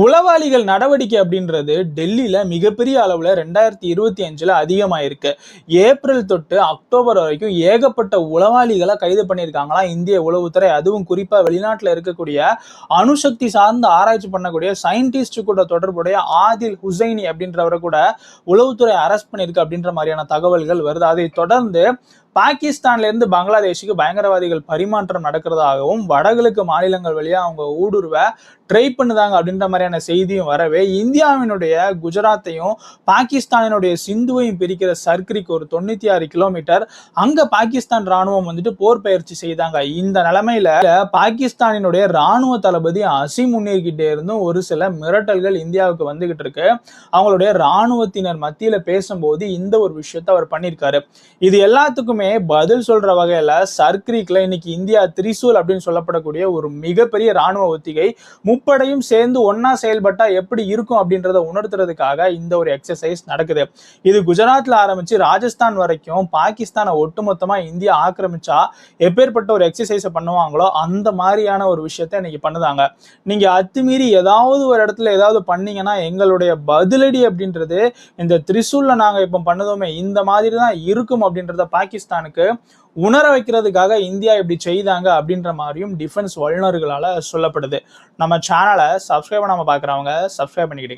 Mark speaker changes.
Speaker 1: உளவாளிகள் நடவடிக்கை அப்படின்றது டெல்லியில் மிகப்பெரிய அளவில் ரெண்டாயிரத்தி இருபத்தி அஞ்சில் அதிகமாயிருக்கு. ஏப்ரல் தொட்டு அக்டோபர் வரைக்கும் ஏகப்பட்ட உளவாளிகளை கைது பண்ணியிருக்காங்களா இந்திய உளவுத்துறை. அதுவும் குறிப்பாக வெளிநாட்டில் இருக்கக்கூடிய அணுசக்தி சார்ந்து ஆராய்ச்சி பண்ணக்கூடிய சயின்டிஸ்ட் கூட தொடர்புடைய ஆதில் ஹுசைனி அப்படின்றவரை கூட உளவுத்துறை அரெஸ்ட் பண்ணியிருக்கு அப்படின்ற மாதிரியான தகவல்கள் வருது. அதை தொடர்ந்து பாகிஸ்தான்ல இருந்து பங்களாதேஷுக்கு பயங்கரவாதிகள் பரிமாற்றம் நடக்கிறதாகவும் வடகிழக்கு மாநிலங்கள் வழியா அவங்க ஊடுருவ ட்ரை பண்ணுதாங்க அப்படின்ற மாதிரியான செய்தியும் வரவே இந்தியாவினுடைய குஜராத்தையும் பாகிஸ்தானினுடைய சிந்துவையும் பிரிக்கிற சர்க்கிரிக்கு ஒரு தொண்ணூத்தி ஆறு கிலோமீட்டர் அங்க பாகிஸ்தான் ராணுவம் வந்துட்டு போர் பயிற்சி செய்தாங்க. இந்த நிலைமையில பாகிஸ்தானினுடைய ராணுவ தளபதி அசிம் முன்னேறிக்கிட்டே இருந்தும் ஒரு சில மிரட்டல்கள் இந்தியாவுக்கு வந்துகிட்டு இருக்கு. அவங்களுடைய ராணுவத்தினர் மத்தியில பேசும்போது இந்த ஒரு விஷயத்த அவர் பண்ணியிருக்காரு. இது எல்லாத்துக்குமே பதில் சொல்ற வகையில சர்க்ரீக்ல இன்னைக்கு இந்தியா திரிசூல் அப்படின்னு சொல்லப்படக்கூடிய ஒரு மிகப்பெரிய ராணுவ ஒத்திகை முப்படையும் சேர்ந்து ஒன்னா செயல்பட்டா எப்படி இருக்கும் அப்படின்றத உணர்த்துறதுக்காக இந்த ஒரு எக்ஸசைஸ் நடக்குது. இது குஜராத்ல ஆரம்பிச்சு ராஜஸ்தான் வரைக்கும் பாகிஸ்தானை ஒட்டுமொத்தமா இந்தியா ஆக்கிரமிச்சா எப்பேற்பட்ட ஒரு எக்ஸசைஸை பண்ணுவாங்களோ அந்த மாதிரியான ஒரு விஷயத்த இன்னைக்கு பண்ணுதாங்க. நீங்க அத்துமீறி ஏதாவது ஒரு இடத்துல ஏதாவது பண்ணீங்கன்னா எங்களுடைய பதிலடி அப்படின்றது இந்த திரிசூல்ல நாங்க இப்ப பண்ணதுமே இந்த மாதிரி தான் இருக்கும் அப்படின்றத பாகிஸ்தானுக்கு உணர வைக்கிறதுக்காக இந்தியா இப்படி செய்தாங்க அப்படின்ற மாதிரியும் டிஃபென்ஸ் வல்லுநர்களால் சொல்லப்படுது. நம்ம சேனலை சப்ஸ்கிரைப் பண்ணாமல் பாக்குறவங்க சப்ஸ்கிரைப் பண்ணிக்கிடுங்க.